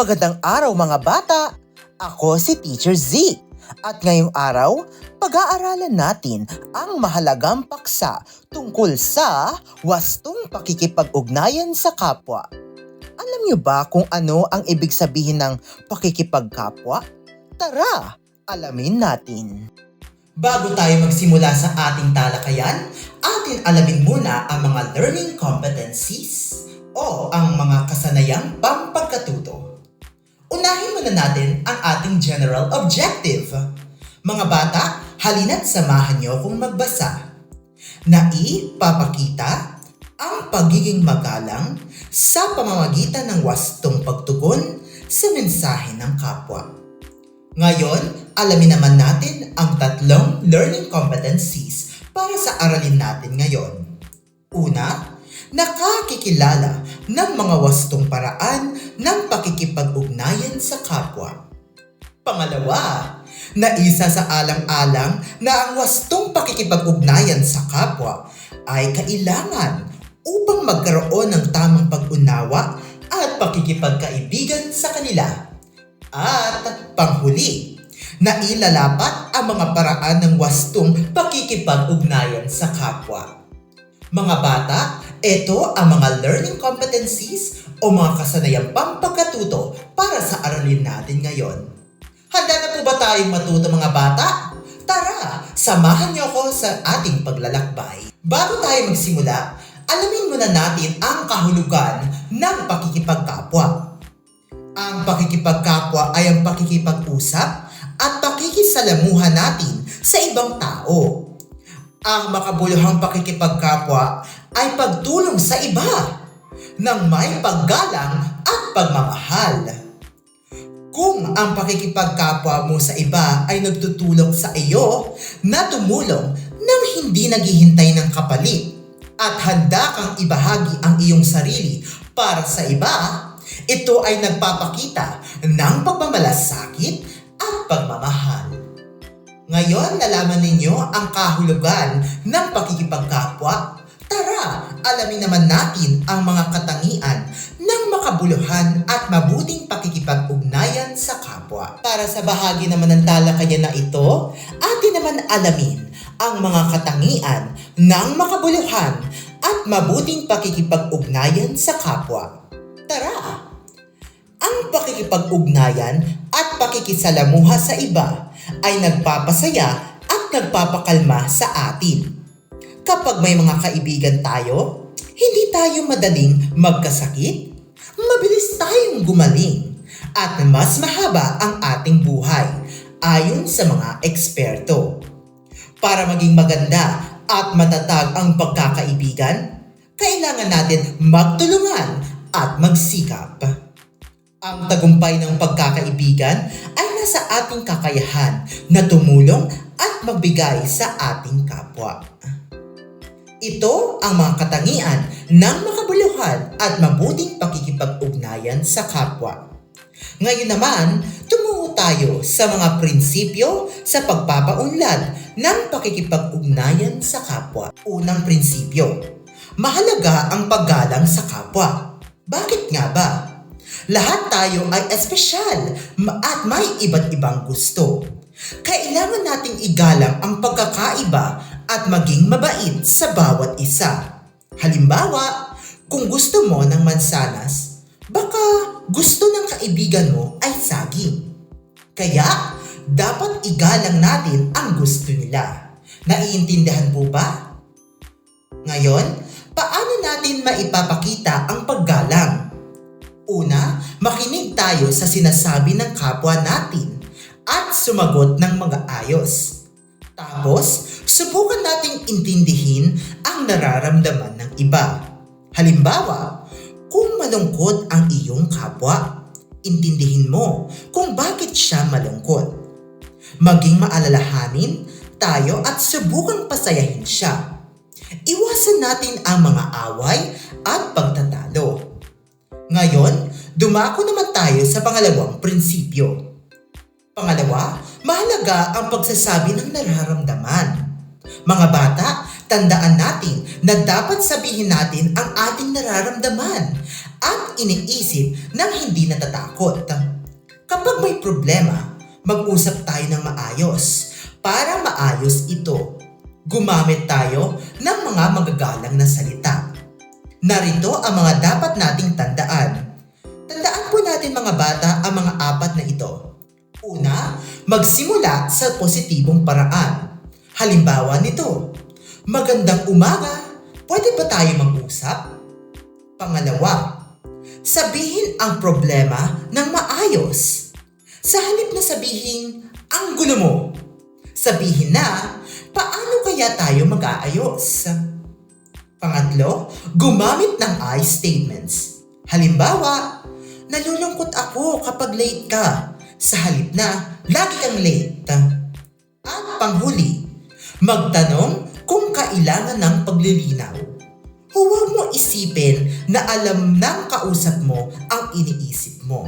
Magandang araw mga bata! Ako si Teacher Z. At ngayong araw, pag-aaralan natin ang mahalagang paksa tungkol sa wastong pakikipag-ugnayan sa kapwa. Alam niyo ba kung ano ang ibig sabihin ng pakikipagkapwa? Tara, alamin natin. Bago tayo magsimula sa ating talakayan, atin alamin muna ang mga learning competencies o ang mga kasanayang pampagkatuto. Muna natin ang ating general objective. Mga bata, halina't samahan niyo kung magbasa. Naipapakita ang pagiging magalang sa pamamagitan ng wastong pagtugon sa mensahe ng kapwa. Ngayon, alamin naman natin ang tatlong learning competencies para sa aralin natin ngayon. Una, nakakikilala ng mga wastong paraan ng pakikipag-ugnayan sa kapwa. Pangalawa, naisa sa alang-alang na ang wastong pakikipag-ugnayan sa kapwa ay kailangan upang magkaroon ng tamang pag-unawa at pakikipagkaibigan sa kanila. At panghuli, nailalapat ang mga paraan ng wastong pakikipag-ugnayan sa kapwa. Mga bata, ito ang mga learning competencies o mga kasanayang pampagkatuto para sa aralin natin ngayon. Handa na po ba tayong matuto mga bata? Tara, samahan niyo ako sa ating paglalakbay. Bago tayo magsimula, alamin muna natin ang kahulugan ng pakikipagkapwa. Ang pakikipagkapwa ay ang pakikipag-usap at pakikisalamuhan natin sa ibang tao. Ang makabuluhang pakikipagkapwa ay pagtulong sa iba ng may paggalang at pagmamahal. Kung ang pakikipagkapwa mo sa iba ay nagtutulong sa iyo na tumulong nang hindi naghihintay ng kapalit at handa kang ibahagi ang iyong sarili para sa iba, ito ay nagpapakita ng pagmamalasakit at pagmamahal. Ngayon, nalaman ninyo ang kahulugan ng pakikipagkapwa. Tara, alamin naman natin ang mga katangian ng makabuluhan at mabuting pakikipag-ugnayan sa kapwa. Para sa bahagi naman ng talakayan na ito, atin naman alamin ang mga katangian ng makabuluhan at mabuting pakikipag-ugnayan sa kapwa. Tara! Ang pakikipag-ugnayan pakikisalamuha sa iba ay nagpapasaya at nagpapakalma sa atin. Kapag may mga kaibigan tayo, hindi tayo madaling magkasakit, mabilis tayong gumaling, at mas mahaba ang ating buhay ayon sa mga eksperto. Para maging maganda at matatag ang pagkakaibigan, kailangan natin magtulungan at magsikap. Ang tagumpay ng pagkakaibigan ay nasa ating kakayahan na tumulong at magbigay sa ating kapwa. Ito ang mga katangian ng makabuluhan at mabuting pakikipag-ugnayan sa kapwa. Ngayon naman, tumungo tayo sa mga prinsipyo sa pagpapaunlad ng pakikipag-ugnayan sa kapwa. Unang prinsipyo, mahalaga ang paggalang sa kapwa. Bakit nga ba? Lahat tayo ay espesyal at may iba't ibang gusto. Kailangan nating igalang ang pagkakaiba at maging mabait sa bawat isa. Halimbawa, kung gusto mo ng mansanas, baka gusto ng kaibigan mo ay saging. Kaya, dapat igalang natin ang gusto nila. Naiintindihan po ba? Ngayon, paano natin maipapakita ang paggalang? Una, makinig tayo sa sinasabi ng kapwa natin at sumagot ng mga ayos. Tapos, subukan nating intindihin ang nararamdaman ng iba. Halimbawa, kung malungkot ang iyong kapwa, intindihin mo kung bakit siya malungkot. Maging maalalahanin tayo at subukang pasayahin siya. Iwasan natin ang mga away at pagtatalo. Ngayon, dumako naman tayo sa pangalawang prinsipyo. Pangalawa, mahalaga ang pagsasabi ng nararamdaman. Mga bata, Tandaan natin na dapat sabihin natin ang ating nararamdaman at iniisip ng hindi natatakot. Kapag may problema, mag-usap tayo ng maayos para maayos ito. Gumamit tayo ng mga magagalang na salita. Narito ang mga dapat nating tandaan. Tandaan po natin mga bata ang mga apat na ito. Una, magsimula sa positibong paraan. Halimbawa nito, magandang umaga, pwede ba tayo mag-usap? Pangalawa, sabihin ang problema ng maayos. Sa halip na sabihin, ang gulo mo. Sabihin na, paano kaya tayo mag-aayos? Pangatlo, gumamit ng I statements. Halimbawa, nalulungkot ako kapag late ka. Sa halip na, lagi kang late. At panghuli, magtanong kung kailangan ng paglilinaw. Huwag mo isipin na alam ng kausap mo ang iniisip mo.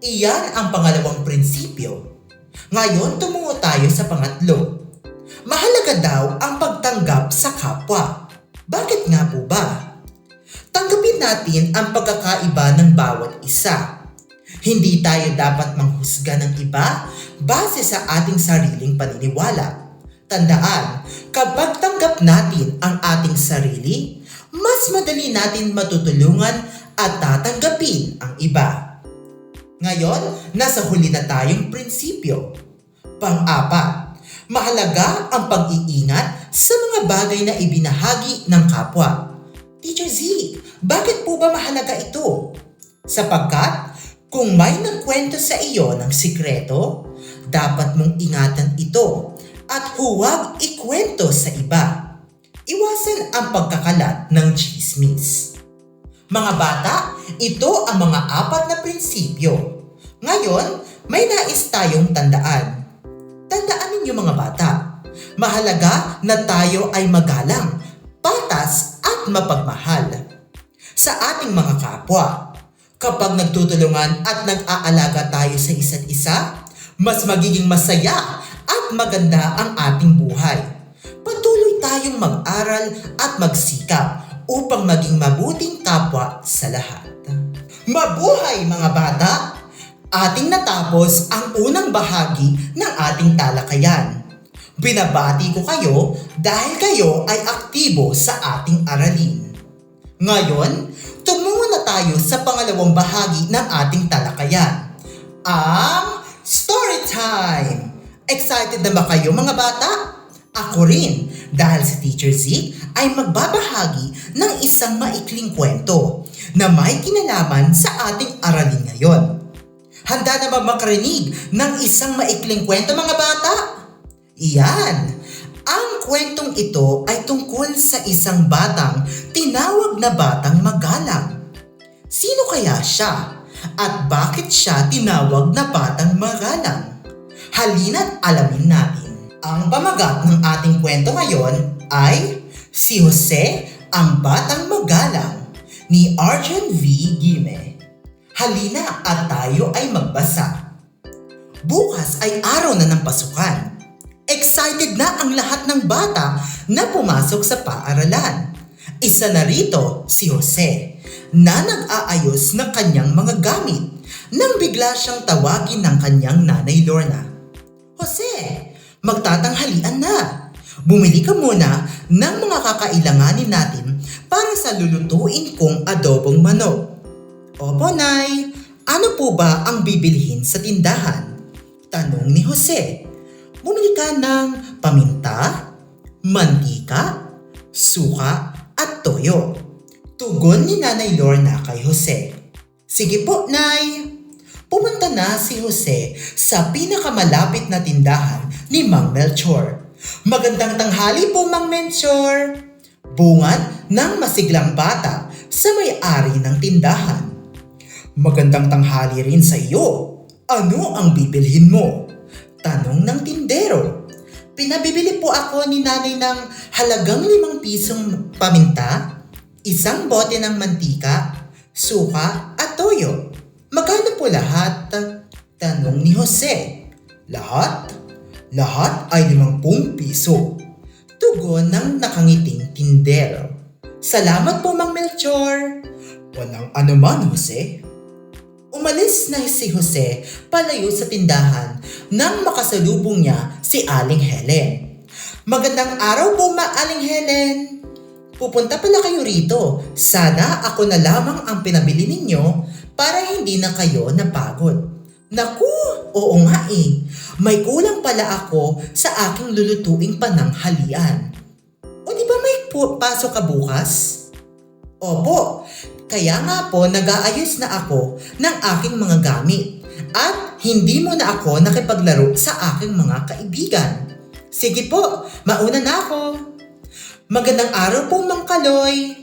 Iyan ang pangalawang prinsipyo. Ngayon, tumungo tayo sa pangatlo. Mahalaga daw ang pagtanggap sa kapwa. Natin ang pagkakaiba ng bawat isa. Hindi tayo dapat manghusga ng iba base sa ating sariling paniniwala. Tandaan, kapag tanggap natin ang ating sarili, mas madali natin matutulungan at tatanggapin ang iba. Ngayon, nasa huli na tayong prinsipyo. Pang-apat, mahalaga ang pag-iingat sa mga bagay na ibinahagi ng kapwa. Teacher Z, bakit po ba mahalaga ito? Sapagkat kung may nagkwento sa iyo ng sikreto, dapat mong ingatan ito at huwag ikwento sa iba. Iwasan ang pagkakalat ng chismis. Mga bata, ito ang mga apat na prinsipyo. Ngayon, may nais tayong tandaan. Tandaan ninyo mga bata, mahalaga na tayo ay magalang, patas at mapagmahal. Sa ating mga kapwa, kapag nagtutulungan at nag-aalaga tayo sa isa't isa, mas magiging masaya at maganda ang ating buhay. Patuloy tayong mag-aral at magsikap upang maging mabuting kapwa sa lahat. Mabuhay mga bata! Ating natapos ang unang bahagi ng ating talakayan. Binabati ko kayo dahil kayo ay aktibo sa ating aralin. Ngayon, tumungo na tayo sa pangalawang bahagi ng ating talakayan. Ang Story Time! Excited na ba kayo mga bata? Ako rin dahil si Teacher Z ay magbabahagi ng isang maikling kwento na may kinalaman sa ating aralin ngayon. Handa na ba makarinig ng isang maikling kwento mga bata? Iyan! Ang kwentong ito ay tungkol sa isang batang tinawag na batang magalang. Sino kaya siya? At bakit siya tinawag na batang magalang? Halina't alamin natin. Ang pamagat ng ating kwento ngayon ay Si Jose ang Batang Magalang ni Arjun V. Gime. Halina at tayo ay magbasa. Bukas ay araw na ng pasukan. Excited na ang lahat ng bata na pumasok sa paaralan. Isa na rito si Jose na nag-aayos ng kanyang mga gamit nang bigla siyang tawagin ng kanyang nanay Lorna. Jose, magtatanghalian na. Bumili ka muna ng mga kakailanganin natin para sa lulutuin kong adobong manok. Opo, Nay. Ano po ba ang bibilhin sa tindahan? Tanong ni Jose. Bumili ka ng paminta, mantika, suka, at toyo. Tugon ni Nanay Lorna kay Jose. Sige po, Nay. Pumunta na si Jose sa pinakamalapit na tindahan ni Mang Melchor. Magandang tanghali po, Mang Melchor. Bungan ng masiglang bata sa may-ari ng tindahan. Magandang tanghali rin sa iyo. Ano ang bibilhin mo? Tanong ng tindero. Pinabibili po ako ni nanay ng halagang limang pisong paminta, isang bote ng mantika, suka at toyo. Magkano po lahat? Tanong ni Jose. Lahat? Lahat ay limampung piso. Tugon ng nakangiting tindero. Salamat po, Mang Melchor. Walang anuman, Jose. Umalis na si Jose palayo sa tindahan nang makasalubong niya si Aling Helen. Magandang araw po, Ma Aling Helen. Pupunta pala kayo rito. Sana ako na lamang ang pinabili ninyo para hindi na kayo napagod. Naku, oo nga eh. May kulang pala ako sa aking lulutuing pananghalian. O di ba may pasok ka bukas? Opo, kaya nga po nag-aayos na ako ng aking mga gamit at hindi mo na ako nakipaglaro sa aking mga kaibigan. Sige po, mauna na ako. Magandang araw po, Mang Kaloy.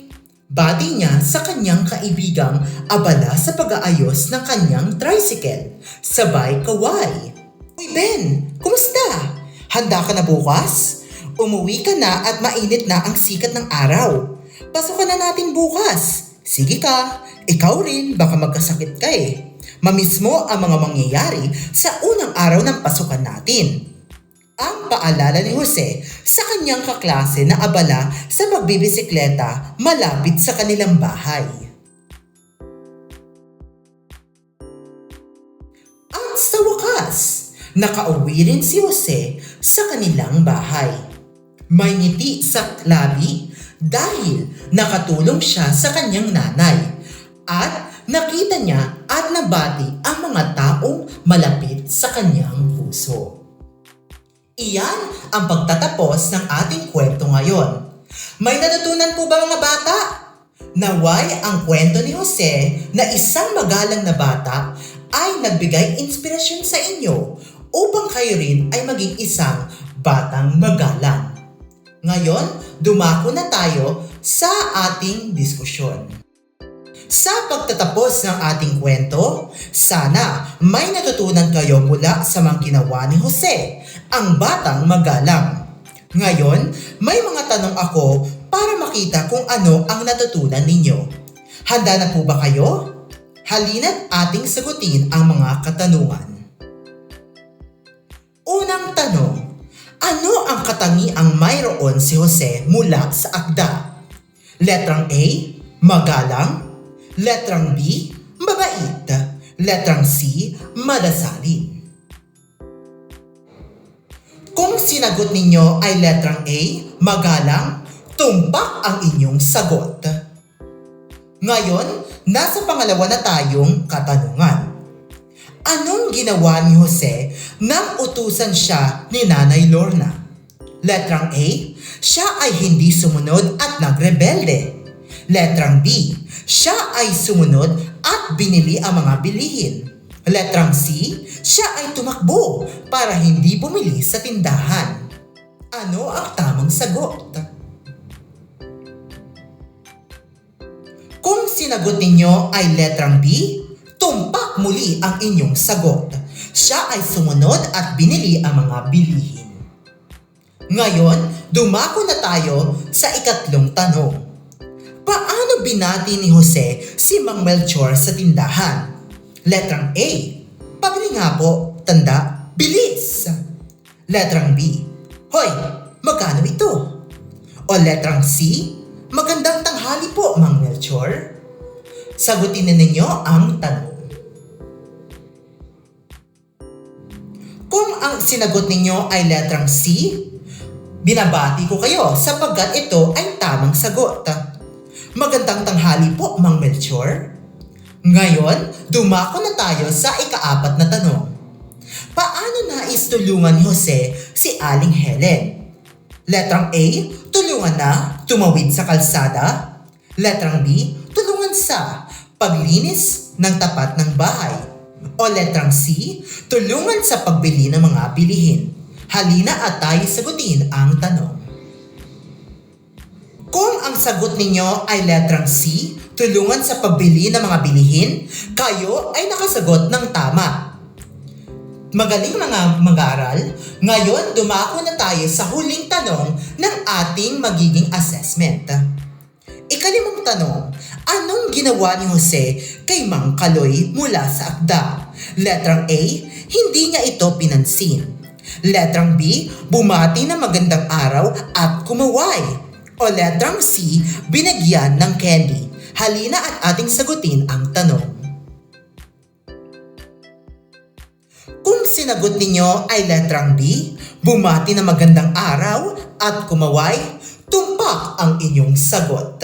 Bati niya sa kanyang kaibigang abala sa pag-aayos ng kanyang tricycle. Sabay kaway. Uy Ben, kumusta? Handa ka na bukas? Umuwi ka na at mainit na ang sikat ng araw. Pasukan na natin bukas. Sige ka, ikaw rin baka magkasakit ka eh. Mamiss mo ang mga mangyayari sa unang araw ng pasukan natin. Ang paalala ni Jose sa kanyang kaklase na abala sa pagbibisikleta malapit sa kanilang bahay. At sa wakas, nakauwi rin si Jose sa kanilang bahay. May ngiti sa labi dahil nakatulong siya sa kanyang nanay at nakita niya at nabati ang mga taong malapit sa kanyang puso. Iyan ang pagtatapos ng ating kwento ngayon. May natutunan po ba mga bata? Naway ang kwento ni Jose na isang magalang na bata ay nagbigay inspirasyon sa inyo upang kayo rin ay maging isang batang magalang. Ngayon, dumako na tayo sa ating diskusyon. Sa pagtatapos ng ating kwento, sana may natutunan kayo mula sa mga ginawa ni Jose, ang batang magalang. Ngayon, may mga tanong ako para makita kung ano ang natutunan ninyo. Handa na po ba kayo? Halina't ating sagutin ang mga katanungan. Unang tanong, ano ang katangiang mayroon si Jose mula sa akda? Letrang A, magalang. Letrang B, mabait. Letrang C, madasalin. Kung sinagot ninyo ay letrang A, magalang, tumpak ang inyong sagot. Ngayon, nasa pangalawa na tayong katanungan. Anong ginawa ni Jose nang utusan siya ni Nanay Lorna? Letrang A, siya ay hindi sumunod at nagrebelde. Letrang B, siya ay sumunod at binili ang mga bilihin. Letrang C, siya ay tumakbo para hindi bumili sa tindahan. Ano ang tamang sagot? Kung sinagot ninyo ay letrang B, tumpak muli ang inyong sagot. Siya ay sumunod at binili ang mga bilihin. Ngayon, dumako na tayo sa ikatlong tanong. Paano binati ni Jose si Mang Melchor sa tindahan? Letrang A, pabili nga po, tanda, bilis! Letrang B, Hoy, magkano ito? O letrang C, magandang tanghali po, Mang Melchor. Sagutin na ninyo ang tanong. Kung ang sinagot ninyo ay letrang C, binabati ko kayo sapagkat ito ay tamang sagot. Magandang tanghali po, Mang Melchor. Ngayon, dumako na tayo sa ikaapat na tanong. Paano nais tulungan ni Jose si Aling Helen? Letrang A, tulungan na tumawid sa kalsada. Letrang B, tulungan sa paglinis ng tapat ng bahay. O letrang C, tulungan sa pagbili ng mga bilihin. Halina at tayo sagutin ang tanong. Kung ang sagot ninyo ay letrang C, tulungan sa pagbili ng mga bilihin, kayo ay nakasagot ng tama. Magaling mga mag-aaral, ngayon dumako na tayo sa huling tanong ng ating magiging assessment. Ikalimang tanong, anong ginawa ni Jose kay Mang Kaloy mula sa akda? Letrang A, hindi niya ito pinansin. Letrang B, bumati ng magandang araw at kumaway. O letrang C, binagyan ng candy. Halina at ating sagutin ang tanong. Kung sinagot ninyo ay letrang B, bumati ng magandang araw at kumaway, tumpak ang inyong sagot.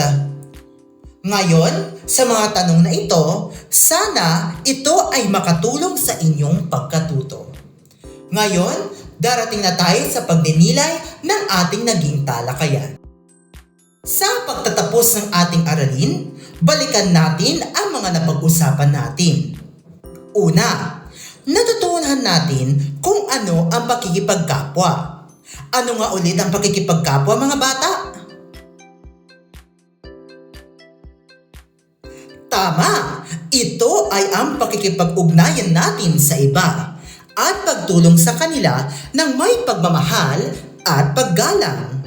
Ngayon, sa mga tanong na ito, sana ito ay makatulong sa inyong pagkatuto. Ngayon, darating na tayo sa pagninilay ng ating naging talakayan. Sa pagtatapos ng ating aralin, balikan natin ang mga napag-usapan natin. Una, natutunan natin kung ano ang pakikipagkapwa. Ano nga ulit ang pakikipagkapwa mga bata? Tama! Ito ay ang pakikipag-ugnayan natin sa iba at pagtulong sa kanila ng may pagmamahal at paggalang.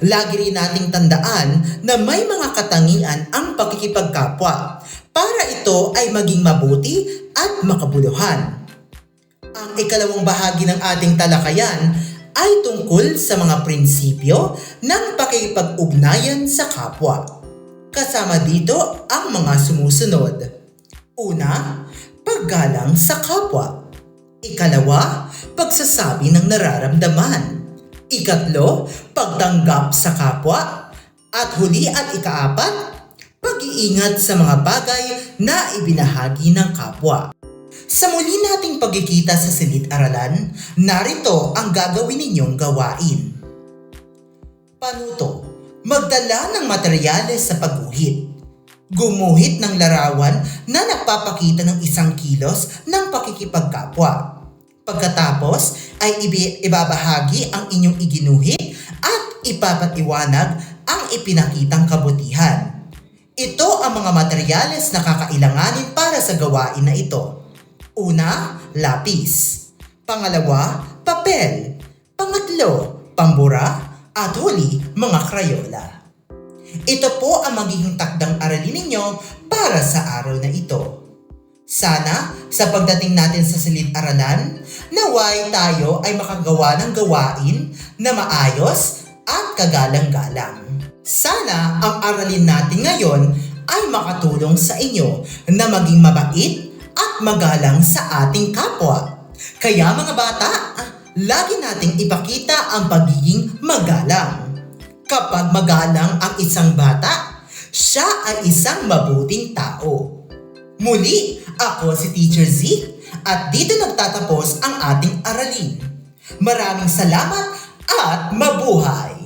Lagi rin nating tandaan na may mga katangian ang pakikipagkapwa para ito ay maging mabuti at makabuluhan. Ang ikalawang bahagi ng ating talakayan ay tungkol sa mga prinsipyo ng pakikipag-ugnayan sa kapwa. Kasama dito ang mga sumusunod. Una, paggalang sa kapwa. Ikalawa, pagsasabi ng nararamdaman. Ikatlo, pagtanggap sa kapwa. At huli at ikaapat, pag-iingat sa mga bagay na ibinahagi ng kapwa. Sa muli nating pagkikita sa silid-aralan, narito ang gagawin ninyong gawain. Panuto, magdala ng materyales sa pagguhit. Gumuhit ng larawan na nagpapakita ng isang kilos ng pakikipagkapwa. Pagkatapos ay ibabahagi ang inyong iginuhit at ipapatiwanag ang ipinakitang kabutihan. Ito ang mga materyales na kakailanganin para sa gawain na ito. Una, lapis. Pangalawa, papel. Pangatlo, pambura. At huli, mga krayola. Ito po ang magiging takdang aralin ninyo para sa araw na ito. Sana sa pagdating natin sa silid-aralan, naway tayo ay makagawa ng gawain na maayos at kagalang-galang. Sana ang aralin natin ngayon ay makatulong sa inyo na maging mabait at magalang sa ating kapwa. Kaya mga bata, lagi nating ipakita ang pagiging magalang. Kapag magalang ang isang bata, siya ay isang mabuting tao. Muli, ako si Teacher Z at dito nagtatapos ang ating aralin. Maraming salamat at mabuhay!